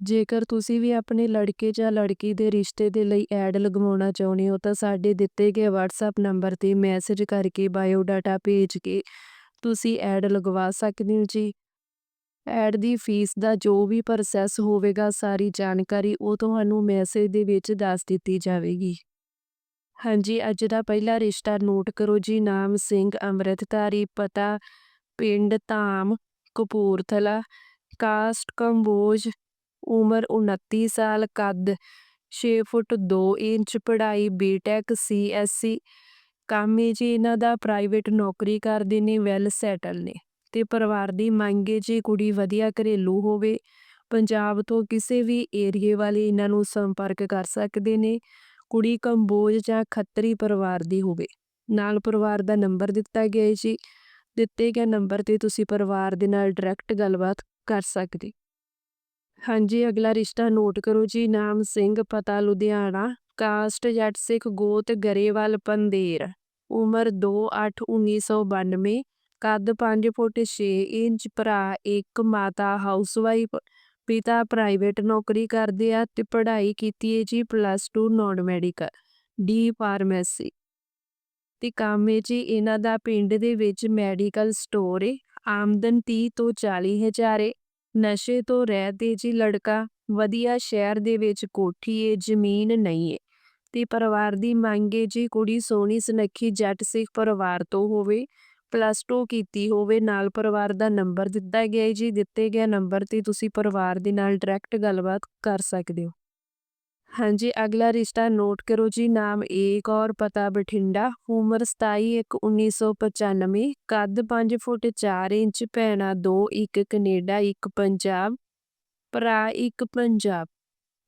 ਜੇਕਰ ਤੁਸੀਂ ਵੀ ਆਪਣੇ ਲੜਕੇ ਜਾਂ ਲੜਕੀ ਦੇ ਰਿਸ਼ਤੇ ਦੇ ਲਈ ਐਡ ਲਗਵਾਉਣਾ ਚਾਹੁੰਦੇ ਹੋ ਤਾਂ ਸਾਡੇ ਦਿੱਤੇ ਗਏ WhatsApp ਨੰਬਰ ਤੇ ਮੈਸੇਜ ਕਰਕੇ ਬਾਇਓਡਾਟਾ ਭੇਜ ਕੇ ਤੁਸੀਂ ਐਡ ਲਗਵਾ ਸਕਦੇ ਹੋ ਜੀ। ਐਡ ਦੀ ਫੀਸ ਦਾ ਜੋ ਵੀ ਪ੍ਰੋਸੈਸ ਹੋਵੇਗਾ ਸਾਰੀ ਜਾਣਕਾਰੀ ਉਹ ਤੁਹਾਨੂੰ ਮੈਸੇਜ ਦੇ ਵਿੱਚ ਦੱਸ ਦਿੱਤੀ ਜਾਵੇਗੀ। ਹਾਂਜੀ, ਅੱਜ ਦਾ ਪਹਿਲਾ ਰਿਸ਼ਤਾ ਨੋਟ ਕਰੋ ਜੀ। ਨਾਮ ਸਿੰਘ ਅੰਮ੍ਰਿਤਧਾਰੀ, ਪਤਾ ਪਿੰਡ ਧਾਮ, ਕਪੂਰਥਲਾ, ਕਾਸਟ ਕੰਬੋਜ, ਉਮਰ 29 ਸਾਲ, ਕੱਦ 6 ਫੁੱਟ 2 ਇੰਚ, ਪੜ੍ਹਾਈ ਬੀਟੈਕ ਸੀਐਸਸੀ, ਕੰਮ ਹੈ ਜੀ ਇਹਨਾਂ ਦਾ ਪ੍ਰਾਈਵੇਟ ਨੌਕਰੀ ਕਰਦੇ ਨੇ, ਵੈਲ ਸੈਟਲ ਨੇ ਤੇ ਪਰਿਵਾਰ ਦੀ ਮੰਗ ਹੈ ਜੀ ਕੁੜੀ ਵਧੀਆ ਘਰੇਲੂ ਹੋਵੇ। ਪੰਜਾਬ ਤੋਂ ਕਿਸੇ ਵੀ ਏਰੀਏ ਵਾਲੇ ਇਹਨਾਂ ਨੂੰ ਸੰਪਰਕ ਕਰ ਸਕਦੇ ਨੇ। ਕੁੜੀ ਕੰਬੋਜ ਜਾਂ ਖੱਤਰੀ ਪਰਿਵਾਰ ਦੀ ਹੋਵੇ। ਨਾਲ ਪਰਿਵਾਰ ਦਾ ਨੰਬਰ ਦਿੱਤਾ ਗਿਆ ਜੀ। ਦਿੱਤੇ ਗਏ ਨੰਬਰ ਤੇ ਤੁਸੀਂ ਪਰਿਵਾਰ ਦੇ ਨਾਲ ਡਾਇਰੈਕਟ ਗੱਲਬਾਤ ਕਰ ਸਕਦੇ। ਹਾਂਜੀ, ਅਗਲਾ ਰਿਸ਼ਤਾ ਨੋਟ ਕਰੋ ਜੀ। ਨਾਮ ਸਿੰਘ, ਪਤਾ ਲੁਧਿਆਣਾ, ਕਾਸਟ ਜੱਟ ਸਿੱਖ, ਗੋਤ ਗਰੇਵਾਲ ਪੰਧੇਰ, ਉਮਰ 2-8-1992, ਕੱਦ 5 ਫੁੱਟ 6 ਇੰਚ, ਭਰਾ ਇੱਕ, ਮਾਤਾ ਹਾਊਸਵਾਈਫ, ਪਿਤਾ ਪ੍ਰਾਈਵੇਟ ਨੌਕਰੀ ਕਰਦੇ ਆ ਤੇ ਪੜ੍ਹਾਈ ਕੀਤੀ ਹੈ ਜੀ plus 2 non medical, D pharmacy ਤੇ ਕੰਮ ਹੈ ਜੀ ਇਹਨਾਂ ਦਾ ਪਿੰਡ ਦੇ ਵਿੱਚ ਮੈਡੀਕਲ ਸਟੋਰ ਹੈ। ਆਮਦਨ 30 ਤੋਂ 40 ਹਜ਼ਾਰ ਹੈ। ਨਸ਼ੇ ਤੋਂ ਰਹਿਤ ਦੇ ਜੀ ਲੜਕਾ। ਵਧੀਆ ਸ਼ਹਿਰ ਦੇ ਵਿੱਚ ਕੋਠੀ ਏ, ਜ਼ਮੀਨ ਨਹੀਂ ਏ ਤੇ ਪਰਿਵਾਰ ਦੀ ਮੰਗ ਏ ਜੀ ਕੁੜੀ ਸੋਹਣੀ ਸੁਨੱਖੀ, ਜੱਟ ਸਿੱਖ ਪਰਿਵਾਰ ਤੋਂ ਹੋਵੇ। ਪਲੱਸ 2 ਕੀਤੀ ਹੋਵੇ। ਨਾਲ ਪਰਿਵਾਰ ਦਾ ਨੰਬਰ ਦਿੱਤਾ ਗਿਆ ਹੈ ਜੀ। ਦਿੱਤੇ ਗਿਆ ਨੰਬਰ ਤੇ ਤੁਸੀਂ ਪਰਿਵਾਰ ਦੇ ਨਾਲ ਡਾਇਰੈਕਟ ਗੱਲਬਾਤ ਕਰ ਸਕਦੇ ਹੋ। ਹਾਂਜੀ, ਅਗਲਾ ਰਿਸ਼ਤਾ ਨੋਟ ਕਰੋ ਜੀ। ਨਾਮ ਏ ਕੌਰ, ਪਤਾ ਬਠਿੰਡਾ, ਉਮਰ 27-1-1995, ਕੱਦ 5 ਫੁੱਟ 4 ਇੰਚ, ਭੈਣਾਂ 2, ਇੱਕ ਕੈਨੇਡਾ, ਇੱਕ ਪੰਜਾਬ, ਭਰਾ ਇੱਕ ਪੰਜਾਬ,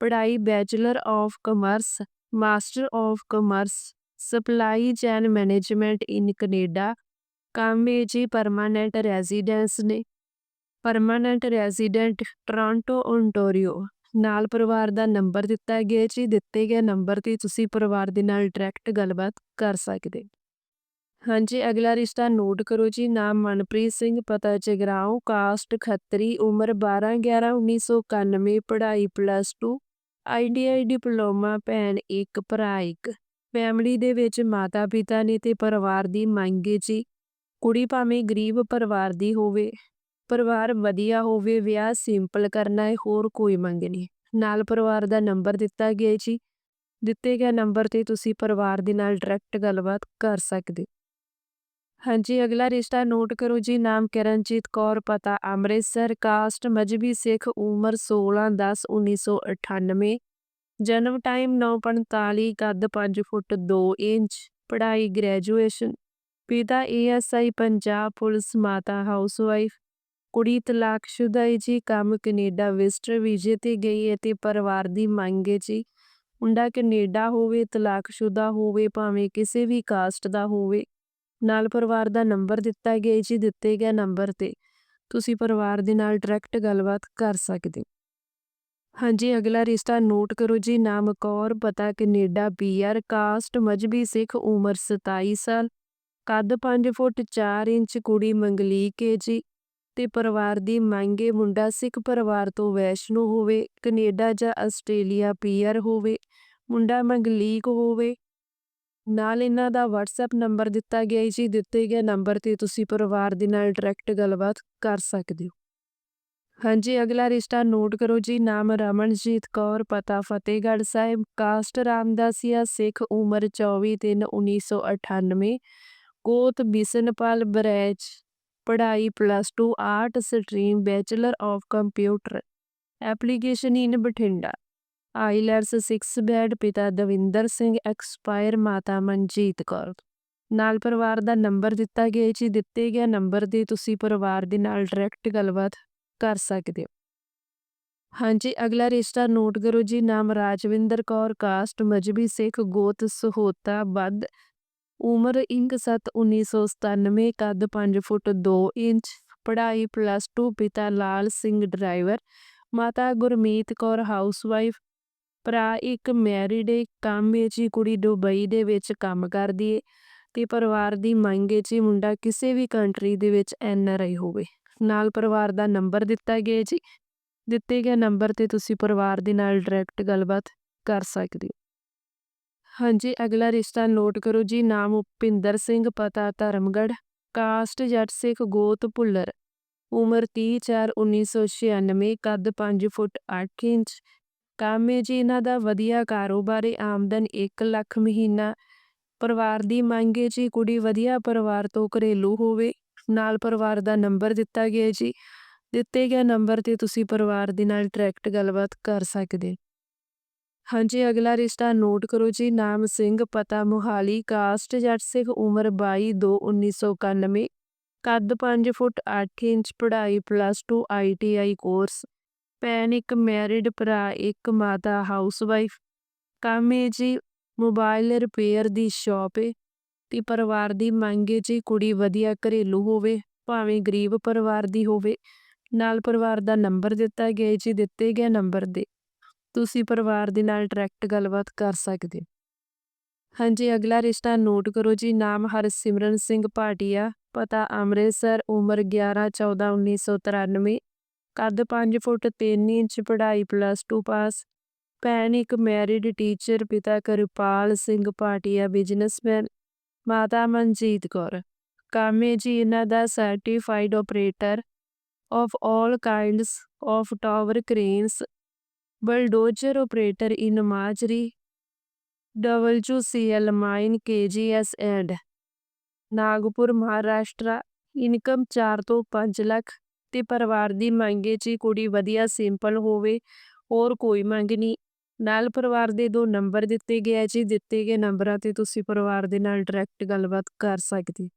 ਪੜ੍ਹਾਈ bachelor of commerce master of commerce supply chain management in Canada, ਕੰਮ ਹੈ ਜੀ ਪਰਮਾਨੈਂਟ ਰੈਜ਼ੀਡੈਂਸ ਨੇ। Permanent resident Toronto Ontario. ਨਾਲ ਪਰਿਵਾਰ ਦਾ ਨੰਬਰ ਦਿੱਤਾ ਗਿਆ ਜੀ। ਦਿੱਤੇ ਗਏ ਨੰਬਰ ਤੇ ਤੁਸੀਂ ਪਰਿਵਾਰ ਦੇ ਨਾਲ ਡਾਇਰੈਕਟ ਗੱਲਬਾਤ ਕਰ ਸਕਦੇ। ਹਾਂਜੀ, ਅਗਲਾ ਰਿਸ਼ਤਾ ਨੋਟ ਕਰੋ ਜੀ। ਨਾਮ ਮਨਪ੍ਰੀਤ ਸਿੰਘ, ਪਤਾ ਜਗਰਾਓਂ, ਕਾਸਟ ਖੱਤਰੀ, ਉਮਰ 12-11-1991, ਪੜ੍ਹਾਈ ਪਲੱਸ 2, ਆਈਟੀਆਈ ਡਿਪਲੋਮਾ, ਭੈਣ ਇੱਕ, ਭਰਾ ਇੱਕ। ਫੈਮਿਲੀ ਦੇ ਵਿੱਚ ਮਾਤਾ ਪਿਤਾ ਨੇ ਤੇ ਪਰਿਵਾਰ ਦੀ ਮੰਗ ਜੀ ਕੁੜੀ ਭਾਵੇਂ ਗਰੀਬ ਪਰਿਵਾਰ ਦੀ ਹੋਵੇ। ਪਰਿਵਾਰ ਵਧੀਆ ਹੋਵੇ। ਵਿਆਹ ਸਿੰਪਲ ਕਰਨਾ ਹੈ, ਹੋਰ ਕੋਈ ਮੰਗ ਨਹੀਂ। ਨਾਲ ਪਰਿਵਾਰ ਦਾ ਨੰਬਰ ਦਿੱਤਾ ਗਿਆ ਜੀ। ਦਿੱਤੇ ਗਏ ਨੰਬਰ ਤੇ ਤੁਸੀਂ ਪਰਿਵਾਰ ਦੇ ਨਾਲ ਡਾਇਰੈਕਟ ਗੱਲਬਾਤ ਕਰ ਸਕਦੇ। ਹਾਂਜੀ, ਅਗਲਾ ਰਿਸ਼ਤਾ ਨੋਟ ਕਰੋ ਜੀ। ਨਾਮ ਕਿਰਨਜੀਤ ਕੌਰ, ਪਤਾ ਅੰਮ੍ਰਿਤਸਰ, ਕਾਸਟ ਮਜ਼੍ਹਬੀ ਸਿੱਖ, ਉਮਰ 16-10-1998, ਜਨਮ ਟਾਈਮ 9:45, ਕੱਦ 5 ਫੁੱਟ 2 ਇੰਚ, ਪੜ੍ਹਾਈ ਗ੍ਰੈਜੂਏਸ਼ਨ, ਪਿਤਾ ਏਐਸਆਈ ਪੰਜਾਬ ਪੁਲਿਸ, ਮਾਤਾ ਹਾਊਸਵਾਈਫ, ਕੁੜੀ ਤਲਾਕਸ਼ੁਦਾ ਹੈ ਜੀ। ਕੰਮ ਕੈਨੇਡਾ ਵਿਜ਼ਟਰ ਵੀਜ਼ੇ ਤੇ ਗਈ ਹੈ ਤੇ ਪਰਿਵਾਰ ਦੀ ਮੰਗ ਹੈ ਜੀ ਮੁੰਡਾ ਕੈਨੇਡਾ ਹੋਵੇ, ਤਲਾਕਸ਼ੁਦਾ ਹੋਵੇ, ਭਾਵੇਂ ਕਿਸੇ ਵੀ ਕਾਸਟ ਦਾ ਹੋਵੇ। ਨਾਲ ਪਰਿਵਾਰ ਦਾ ਨੰਬਰ ਦਿੱਤਾ ਗਿਆ ਜੀ। ਦਿੱਤੇ ਗਿਆ ਨੰਬਰ ਤੇ ਤੁਸੀਂ ਪਰਿਵਾਰ ਦੇ ਨਾਲ ਡਾਇਰੈਕਟ ਗੱਲਬਾਤ ਕਰ ਸਕਦੇ। ਹਾਂਜੀ, ਅਗਲਾ ਰਿਸ਼ਤਾ ਨੋਟ ਕਰੋ ਜੀ। ਨਾਮ ਕੌਰ, ਪਤਾ Canada, PR, caste Mazhabi Sikh, ਉਮਰ 27 ਸਾਲ, ਕੱਦ 5 ਫੁੱਟ 4 ਇੰਚ, ਕੁੜੀ ਮੰਗਲੀਕ ਹੈ ਜੀ ਤੇ ਪਰਿਵਾਰ ਦੀ ਮੰਗ ਮੁੰਡਾ ਸਿੱਖ ਪਰਿਵਾਰ ਤੋਂ ਵੈਸ਼ਨੂ ਹੋਵੇ, ਕੈਨੇਡਾ ਜਾਂ ਆਸਟ੍ਰੇਲੀਆ ਪੀਆਰ ਹੋਵੇ, ਮੁੰਡਾ ਮੰਗਲੀਕ ਹੋਵੇ। ਨਾਲ ਇਹਨਾਂ ਦਾ WhatsApp ਨੰਬਰ ਦਿੱਤਾ ਗਿਆ ਜੀ। ਦਿੱਤੇ ਗਏ ਨੰਬਰ ਤੇ ਤੁਸੀਂ ਪਰਿਵਾਰ ਦੇ ਨਾਲ ਡਾਇਰੈਕਟ ਗੱਲਬਾਤ ਕਰ ਸਕਦੇ ਹੋ। ਹਾਂਜੀ, ਅਗਲਾ ਰਿਸ਼ਤਾ ਨੋਟ ਕਰੋ ਜੀ। ਨਾਮ ਰਮਨਜੀਤ ਕੌਰ, ਪਤਾ ਫਤਿਹਗੜ੍ਹ ਸਾਹਿਬ, ਕਾਸਟ ਰਾਮਦਾਸੀਆ ਸਿੱਖ, ਉਮਰ 24-3-1998, ਕੋਤ ਬਿਸ਼ਨਪਾਲ ਬਰੈਚ, ਪੜ੍ਹਾਈ plus two art stream, bachelor of computer application in Bathinda, IELTS 6 band, ਪਿਤਾ ਦਵਿੰਦਰ ਸਿੰਘ ਐਕਸਪਾਇਰ, ਮਾਤਾ ਮਨਜੀਤ ਕੌਰ। ਨਾਲ ਪਰਿਵਾਰ ਦਾ ਨੰਬਰ ਦਿੱਤਾ ਗਿਆ ਜੀ। ਦਿੱਤੇ ਗਿਆ ਨੰਬਰ ਤੇ ਤੁਸੀਂ ਪਰਿਵਾਰ ਦੇ ਨਾਲ ਡਾਇਰੈਕਟ ਗੱਲਬਾਤ ਕਰ ਸਕਦੇ ਹੋ। ਹਾਂਜੀ ਅਗਲਾ ਰਿਸ਼ਤਾ ਨੋਟ ਕਰੋ ਜੀ ਨਾਮ ਰਾਜਵਿੰਦਰ ਕੌਰ ਕਾਸਟ ਮਜਬੀ ਸਿੱਖ ਗੋਤ ਸਹੋਤਾ ਬੱਧ ਉਮਰ ਇੰਕ 7 1997 ਕੱਦ 5 ਫੁੱਟ 2 ਇੰਚ, ਪੜ੍ਹਾਈ ਪਲੱਸ ਟੂ ਪਿਤਾ ਲਾਲ ਸਿੰਘ ਡਰਾਈਵਰ ਮਾਤਾ ਗੁਰਮੀਤ ਕੌਰ ਹਾਊਸਵਾਈਫ ਭਰਾ ਇੱਕ ਮੈਰਿਡ ਏ, ਕੰਮ ਵਿੱਚ ਹੀ ਕੁੜੀ ਦੁਬਈ ਦੇ ਵਿੱਚ ਕੰਮ ਕਰਦੀ ਏ ਤੇ ਪਰਿਵਾਰ ਦੀ ਮੰਗ ਏ ਜੀ ਮੁੰਡਾ ਕਿਸੇ ਵੀ ਕੰਟਰੀ ਦੇ ਵਿੱਚ ਐਨ ਆਰ ਆਈ ਹੋਵੇ। ਨਾਲ ਪਰਿਵਾਰ ਦਾ ਨੰਬਰ ਦਿੱਤਾ ਗਿਆ ਜੀ। ਦਿੱਤੇ ਗਏ ਨੰਬਰ ਤੇ ਤੁਸੀਂ ਪਰਿਵਾਰ ਦੇ ਨਾਲ ਡਾਇਰੈਕਟ ਗੱਲਬਾਤ ਕਰ ਸਕਦੇ ਹੋ। ਹਾਂਜੀ, ਅਗਲਾ ਰਿਸ਼ਤਾ ਨੋਟ ਕਰੋ ਜੀ, ਨਾਮ ਉਪਿੰਦਰ ਸਿੰਘ, ਪਤਾ ਧਰਮਗੜ ਕਾਸਟ ਜੱਟ ਸਿੱਖ ਗੋਤ ਭੁੱਲਰ। ਉਮਰ 30/4/1996 ਕੱਦ 5 ਫੁੱਟ 8 ਇੰਚ। ਕੰਮ ਹੈ ਜੀ ਇਹਨਾਂ ਦਾ ਵਧੀਆ ਕਾਰੋਬਾਰ ਹੈ ਆਮਦਨ 1 ਲੱਖ ਮਹੀਨਾ। ਪਰਿਵਾਰ ਦੀ ਮੰਗ ਹੈ ਜੀ, ਕੁੜੀ ਵਧੀਆ ਪਰਿਵਾਰ ਤੋਂ ਘਰੇਲੂ ਹੋਵੇ। ਨਾਲ ਪਰਿਵਾਰ ਦਾ ਨੰਬਰ ਦਿੱਤਾ ਗਿਆ ਜੀ। ਦਿੱਤੇ ਗਏ ਨੰਬਰ ਤੇ ਤੁਸੀਂ ਪਰਿਵਾਰ ਦੇ ਨਾਲ ਡਾਇਰੈਕਟ ਗੱਲਬਾਤ ਕਰ ਸਕਦੇ ਹਾਂਜੀ, ਅਗਲਾ ਰਿਸ਼ਤਾ ਨੋਟ ਕਰੋ ਜੀ, ਨਾਮ ਸਿੰਘ, ਪਤਾ ਮੁਹਾਲੀ, ਕਾਸਟ ਜੱਟ ਸਿੱਖ, ਉਮਰ 22 2 1991 ਕੱਦ 5 ਫੁੱਟ 8 ਇੰਚ, ਪੜ੍ਹਾਈ ਪਲੱਸ 2 ਆਈਟੀਆਈ ਕੋਰਸ ਭੈਣ ਇੱਕ ਮੈਰਿਡ ਭਰਾ ਇੱਕ ਮਾਤਾ ਹਾਊਸਵਾਈਫ ਕੰਮ ਹੈ ਜੀ ਮੋਬਾਈਲ ਰਿਪੇਅਰ ਦੀ ਸ਼ਾਪ ਹੈ ਤੇ ਪਰਿਵਾਰ ਦੀ ਮੰਗ ਹੈ ਜੀ, ਕੁੜੀ ਵਧੀਆ ਘਰੇਲੂ ਹੋਵੇ, ਭਾਵੇਂ ਗਰੀਬ ਪਰਿਵਾਰ ਦੀ ਹੋਵੇ। ਨਾਲ ਪਰਿਵਾਰ ਦਾ ਨੰਬਰ ਦਿੱਤਾ ਗਿਆ ਜੀ, ਦਿੱਤੇ ਗਏ ਨੰਬਰ ਦੇ। ਤੁਸੀਂ ਪਰਿਵਾਰ ਦੇ ਨਾਲ ਡਾਇਰੈਕਟ ਗੱਲਬਾਤ ਕਰ ਸਕਦੇ ਹੋ। ਹਾਂਜੀ, ਅਗਲਾ ਰਿਸ਼ਤਾ ਨੋਟ ਕਰੋ ਜੀ, ਨਾਮ ਹਰਸਿਮਰਨ ਸਿੰਘ ਭਾਟੀਆ, ਪਤਾ ਅੰਮ੍ਰਿਤਸਰ, ਉਮਰ 11 14 1993 ਕੱਦ 5 ਫੁੱਟ 3 ਇੰਚ, ਪੜ੍ਹਾਈ ਪਲੱਸ 2 ਪਾਸ ਭੈਣ ਇੱਕ ਮੈਰਿਡ ਟੀਚਰ ਪਿਤਾ ਕਿਰਪਾਲ ਸਿੰਘ ਭਾਟੀਆ ਬਿਜ਼ਨਸਮੈਨ ਮਾਤਾ ਮਨਜੀਤ ਕੌਰ। ਕਾਮੇ ਜੀ ਇਹਨਾਂ ਦਾ certified operator of all kinds of tower cranes bulldozer operator in Majri, WCL mine KGS and Nagpur Maharashtra income 4 ਤੋਂ 5 ਲੱਖ ਤੇ ਪਰਿਵਾਰ ਦੀ ਮੰਗੇ ਜੀ ਕੁੜੀ ਵਧੀਆ ਸਿੰਪਲ ਹੋਵੇ ਹੋਰ ਕੋਈ ਮੰਗ ਨਹੀਂ। ਨਾਲ ਪਰਿਵਾਰ ਦੇ ਦੋ ਨੰਬਰ ਦਿੱਤੇ ਗਏ ਜੀ ਦਿੱਤੇ ਗਏ ਨੰਬਰਾਂ ਤੇ ਤੁਸੀਂ ਪਰਿਵਾਰ ਦੇ ਨਾਲ ਡਾਇਰੈਕਟ ਗੱਲਬਾਤ ਕਰ ਸਕਦੇ।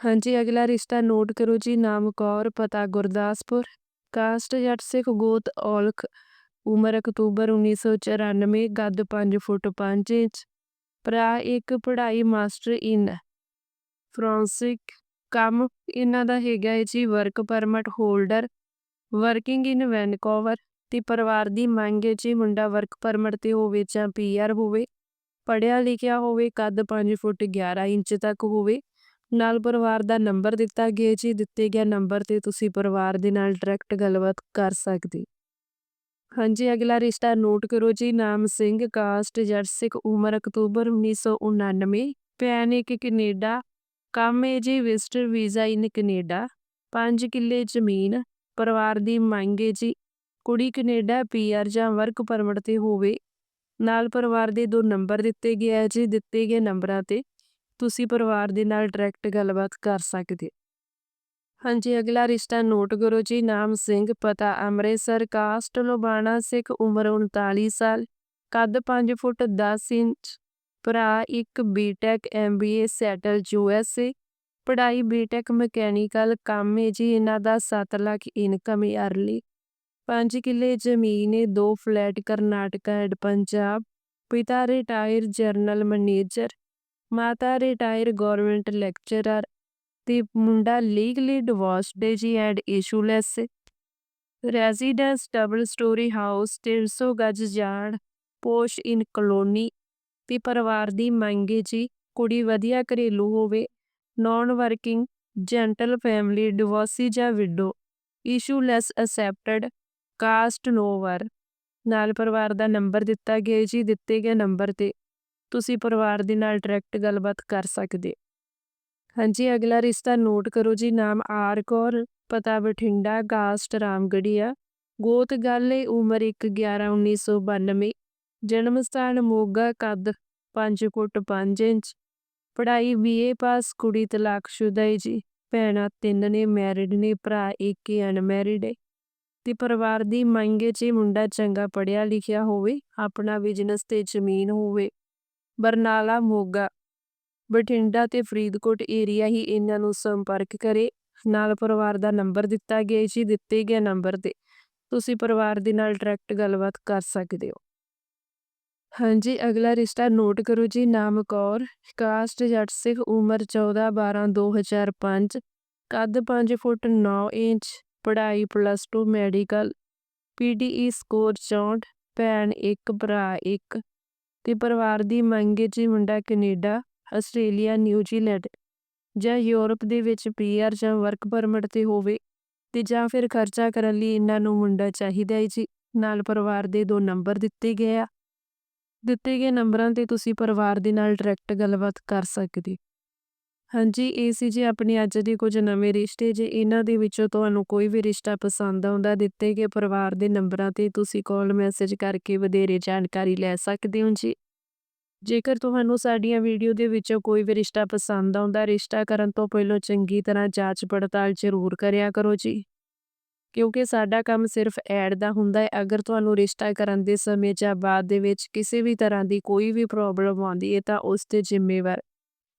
ਹਾਂਜੀ ਅਗਲਾ ਰਿਸ਼ਤਾ ਨੋਟ ਕਰੋ ਜੀ ਨਾਮ ਕੌਰ ਪਤਾ ਗੁਰਦਾਸਪੁਰ ਕਾਸਟ ਜੱਟ ਸਿੱਖ ਗੋਤ ਔਲਖ ਉਮਰ ਅਕਤੂਬਰ 1994 ਕੱਦ 5 ਫੁੱਟ 5 ਇੰਚ, ਭਰਾ ਇੱਕ ਪੜ੍ਹਾਈ ਮਾਸਟਰ ਇਨ ਫਰਾਂਸਿਕ ਕੰਮ। ਇਹਨਾਂ ਦਾ ਹੈਗਾ ਹੈ ਜੀ work permit holder working in Vancouver ਤੇ ਪਰਿਵਾਰ ਦੀ ਮੰਗ ਹੈ ਜੀ ਮੁੰਡਾ ਵਰਕ ਪਰਮਿਟ ਤੇ ਹੋਵੇ ਜਾਂ ਪੀਆਰ ਹੋਵੇ ਪੜਿਆ ਲਿਖਿਆ ਹੋਵੇ ਕੱਦ 5 ਫੁੱਟ 11 ਇੰਚ ਤੱਕ ਹੋਵੇ। ਨਾਲ ਪਰਿਵਾਰ ਦਾ ਨੰਬਰ ਦਿੱਤਾ ਗਿਆ ਜੀ, ਦਿੱਤੇ ਗਿਆ ਨੰਬਰ ਤੇ ਤੁਸੀਂ ਪਰਿਵਾਰ ਦੇ ਨਾਲ ਡਾਇਰੈਕਟ ਗੱਲਬਾਤ ਕਰ ਸਕਦੇ ਹਾਂਜੀ, ਅਗਲਾ ਰਿਸ਼ਤਾ ਨੋਟ ਕਰੋ ਜੀ, ਨਾਮ ਸਿੰਘ, ਕਾਸਟ ਜਰਸਿਕ ਉਮਰ ਅਕਤੂਬਰ 1999 ਭੈਣ ਇੱਕ ਕੈਨੇਡਾ, ਕੰਮ ਹੈ ਜੀ ਵਿਜ਼ਟਰ ਵੀਜ਼ਾ ਇਨ ਕੈਨੇਡਾ 5 ਕਿੱਲੇ ਜ਼ਮੀਨ, ਪਰਿਵਾਰ ਦੀ ਮੰਗ ਹੈ ਜੀ, ਕੁੜੀ ਕੈਨੇਡਾ, ਪੀਆਰ ਜਾਂ ਵਰਕ ਪਰਮਿਟ ਤੇ ਹੋਵੇ, ਨਾਲ ਪਰਿਵਾਰ ਦੇ ਦੋ ਨੰਬਰ ਦਿੱਤੇ ਗਏ ਹੈ ਜੀ, ਦਿੱਤੇ ਗਏ ਨੰਬਰਾਂ ਤੇ, ਤੁਸੀਂ ਪਰਿਵਾਰ ਦੇ ਨਾਲ ਡਾਇਰੈਕਟ ਗੱਲਬਾਤ ਕਰ ਸਕਦੇ ਹਾਂਜੀ, ਅਗਲਾ ਰਿਸ਼ਤਾ ਨੋਟ ਕਰੋ ਜੀ, ਨਾਮ ਸਿੰਘ, ਪਤਾ ਅੰਮ੍ਰਿਤਸਰ, ਕਾਸਟ ਲੋਬਾਣਾ ਸਿੱਖ, ਉਮਰ 39 ਸਾਲ, ਕੱਦ 5 ਫੁੱਟ 10 ਇੰਚ, ਭਰਾ ਇੱਕ ਬੀਟੈਕ ਐਮਬੀਏ ਸੈਟਲ ਯੂਐਸਏ ਪੜ੍ਹਾਈ ਬੀਟੈਕ ਮਕੈਨੀਕਲ ਕੰਮ ਹੈ ਜੀ, ਇਹਨਾਂ ਦਾ 7 ਲੱਖ ਇਨਕਮ ਈਅਰਲੀ 5 ਕਿੱਲੇ ਜ਼ਮੀਨ ਹੈ, ਦੋ ਫਲੈਟ ਕਰਨਾਟਕਾ ਐਂਡ ਪੰਜਾਬ, ਪਿਤਾ ਰਿਟਾਇਰ ਜਰਨਲ ਮੈਨੇਜਰ ਮਾਤਾ ਰਿਟਾਇਰ ਗਵਰਨਮੈਂਟ ਲੈਕਚਰਰ ਤੇ ਮੁੰਡਾ ਲੀਗਲੀ ਡਿਵੋਰਸਡ ਹੈ ਜੀ and issueless residence double storey house 300 ਗਜ ਜਾੜ ਪੋਸ਼ ਇਨ ਕਲੋਨੀ ਤੇ ਪਰਿਵਾਰ ਦੀ ਮੰਗ ਹੈ ਜੀ, ਕੁੜੀ ਵਧੀਆ ਘਰੇਲੂ ਹੋਵੇ non working gentle family divorcee ਜਾਂ widow issueless accepted caste no bar ਨਾਲ ਪਰਿਵਾਰ ਦਾ ਨੰਬਰ ਦਿੱਤਾ ਗਿਆ ਜੀ, ਦਿੱਤੇ ਗਏ ਨੰਬਰ ਤੇ, ਤੁਸੀਂ ਪਰਿਵਾਰ ਦੇ ਨਾਲ ਡਾਇਰੈਕਟ ਗੱਲਬਾਤ ਕਰ ਸਕਦੇ ਹਾਂਜੀ, ਅਗਲਾ ਰਿਸ਼ਤਾ ਨੋਟ ਕਰੋ ਜੀ, ਨਾਮ ਆਰ ਕੌਰ, ਪਤਾ ਬਠਿੰਡਾ, ਕਾਸਟ ਰਾਮਗੜੀਆ। ਗੋਤ ਗੱਲ ਏ, ਉਮਰ 1 11 1992 ਜਨਮ ਸਥਾਨ ਮੋਗਾ, ਕੱਦ 5 ਫੁੱਟ 5 ਇੰਚ। ਪੜ੍ਹਾਈ ਬੀਏ ਪਾਸ, ਕੁੜੀ ਤਲਾਕਸ਼ੁਦਾ ਏ ਜੀ। ਭੈਣਾਂ ਤਿੰਨ ਨੇ, ਮੈਰਿਡ ਨੇ, ਭਰਾ ਇੱਕ ਹੀ ਅਨਮੈਰਿਡ ਏ। ਤੇ ਪਰਿਵਾਰ ਦੀ ਮੰਗੇ 'ਚ ਮੁੰਡਾ ਚੰਗਾ ਪੜਿਆ ਲਿਖਿਆ ਹੋਵੇ, ਆਪਣਾ ਬਿਜ਼ਨਸ ਤੇ ਜ਼ਮੀਨ ਹੋਵੇ। ਬਰਨਾਲਾ, ਮੋਗਾ। ਬਠਿੰਡਾ ਤੇ ਫਰੀਦਕੋਟ ਏਰੀਆ ਹੀ ਇਹਨਾਂ ਨੂੰ ਸੰਪਰਕ ਕਰੇ। ਨਾਲ ਪਰਿਵਾਰ ਦਾ ਨੰਬਰ ਦਿੱਤਾ ਗਿਆ ਜੀ, ਦਿੱਤੇ ਗਏ ਨੰਬਰ ਤੇ। ਤੁਸੀਂ ਪਰਿਵਾਰ ਦੇ ਨਾਲ ਡਾਇਰੈਕਟ ਗੱਲਬਾਤ ਕਰ ਸਕਦੇ ਹੋ। ਹਾਂਜੀ, ਅਗਲਾ ਰਿਸ਼ਤਾ ਨੋਟ ਕਰੋ ਜੀ, ਨਾਮ ਕੌਰ ਕਾਸਟ ਜੱਟ ਸਿੱਖ, ਉਮਰ 14 12 2005 ਕੱਦ 5 ਫੁੱਟ 9 ਇੰਚ, ਪੜ੍ਹਾਈ ਪਲੱਸ 2 ਮੈਡੀਕਲ ਪੀਡੀਈ ਸਕੋਰ 64 ਭੈਣ ਇੱਕ, ਭਰਾ ਇੱਕ, ਤੇ ਪਰਿਵਾਰ ਦੀ ਮੰਗ ਹੈ ਜੀ ਮੁੰਡਾ ਕੈਨੇਡਾ। ਆਸਟ੍ਰੇਲੀਆ ਨਿਊਜ਼ੀਲੈਂਡ ਜਾਂ ਯੂਰਪ ਦੇ ਵਿੱਚ ਪੀਆਰ ਜਾਂ ਵਰਕ ਪਰਮਿਟ ਤੇ ਹੋਵੇ ਤੇ ਜਾਂ ਫਿਰ ਖਰਚਾ ਕਰਨ ਲਈ ਇਹਨਾਂ ਨੂੰ ਮੁੰਡਾ ਚਾਹੀਦਾ ਹੈ ਜੀ। ਨਾਲ ਪਰਿਵਾਰ ਦੇ ਦੋ ਨੰਬਰ ਦਿੱਤੇ ਗਏ ਆ। ਦਿੱਤੇ ਗਏ ਨੰਬਰਾਂ ਤੇ ਤੁਸੀਂ ਪਰਿਵਾਰ ਦੇ ਨਾਲ ਡਾਇਰੈਕਟ ਗੱਲਬਾਤ ਕਰ ਸਕਦੇ ਹਾਂਜੀ, ਇਹ ਸੀ ਜੀ ਆਪਣੇ ਅੱਜ ਦੇ ਕੁਝ ਨਵੇਂ ਰਿਸ਼ਤੇ। ਜੇ ਇਹਨਾਂ ਦੇ ਵਿੱਚੋਂ ਤੁਹਾਨੂੰ ਕੋਈ ਵੀ ਰਿਸ਼ਤਾ ਪਸੰਦ ਆਉਂਦਾ, ਦਿੱਤੇ ਗਏ ਪਰਿਵਾਰ ਦੇ ਨੰਬਰਾਂ ਤੇ ਤੁਸੀਂ ਕਾਲ ਮੈਸੇਜ ਕਰਕੇ ਵਧੇਰੇ ਜਾਣਕਾਰੀ ਲੈ ਸਕਦੇ ਹੋ ਜੀ। ਜੇਕਰ ਤੁਹਾਨੂੰ ਸਾਡੀਆਂ ਵੀਡੀਓ ਦੇ ਵਿੱਚੋਂ ਕੋਈ ਵੀ ਰਿਸ਼ਤਾ ਪਸੰਦ ਆਉਂਦਾ, ਰਿਸ਼ਤਾ ਕਰਨ ਤੋਂ ਪਹਿਲਾਂ ਚੰਗੀ ਤਰ੍ਹਾਂ ਜਾਂਚ ਪੜਤਾਲ ਜ਼ਰੂਰ ਕਰਿਆ ਕਰੋ ਜੀ। ਕਿਉਂਕਿ ਸਾਡਾ ਕੰਮ ਸਿਰਫ ਐਡ ਦਾ ਹੁੰਦਾ ਹੈ ਅਗਰ ਤੁਹਾਨੂੰ ਰਿਸ਼ਤਾ ਕਰਨ ਦੇ ਸਮੇਂ ਜਾਂ ਬਾਅਦ ਦੇ ਵਿੱਚ ਕਿਸੇ ਵੀ ਤਰ੍ਹਾਂ ਦੀ ਕੋਈ ਵੀ ਪ੍ਰੋਬਲਮ ਆਉਂਦੀ ਹੈ ਤਾਂ ਉਸ ਤੇ ਜ਼ਿੰਮੇਵਾਰ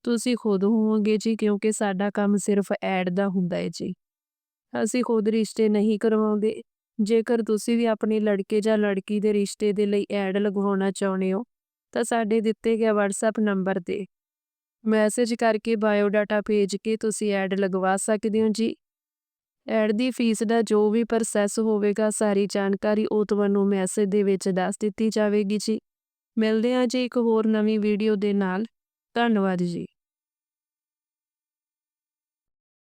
ਤੁਸੀਂ ਖੁਦ ਹੋਵੋਗੇ ਜੀ, ਕਿਉਂਕਿ ਸਾਡਾ ਕੰਮ ਸਿਰਫ ਐਡ ਦਾ ਹੁੰਦਾ ਹੈ ਜੀ। ਅਸੀਂ ਖੁਦ ਰਿਸ਼ਤੇ ਨਹੀਂ ਕਰਵਾਉਂਦੇ। ਜੇਕਰ ਤੁਸੀਂ ਵੀ ਆਪਣੇ ਲੜਕੇ ਜਾਂ ਲੜਕੀ ਦੇ ਰਿਸ਼ਤੇ ਦੇ ਲਈ ਐਡ ਲਗਵਾਉਣਾ ਚਾਹੁੰਦੇ ਹੋ ਤਾਂ ਸਾਡੇ ਦਿੱਤੇ ਗਏ WhatsApp ਨੰਬਰ ਤੇ ਮੈਸੇਜ ਕਰਕੇ ਬਾਇਓਡਾਟਾ ਭੇਜ ਕੇ ਤੁਸੀਂ ਐਡ ਲਗਵਾ ਸਕਦੇ ਹੋ ਜੀ। ਐਡ ਦੀ ਫੀਸ ਦਾ ਜੋ ਵੀ ਪ੍ਰੋਸੈਸ ਹੋਵੇਗਾ, ਸਾਰੀ ਜਾਣਕਾਰੀ ਉਹ ਤੁਹਾਨੂੰ ਮੈਸੇਜ ਦੇ ਵਿੱਚ ਦੱਸ ਦਿੱਤੀ ਜਾਵੇਗੀ ਜੀ। ਮਿਲਦੇ ਹਾਂ ਜੀ ਇੱਕ ਹੋਰ ਨਵੀਂ ਵੀਡੀਓ ਦੇ ਨਾਲ। ਧੰਨਵਾਦ ਜੀ।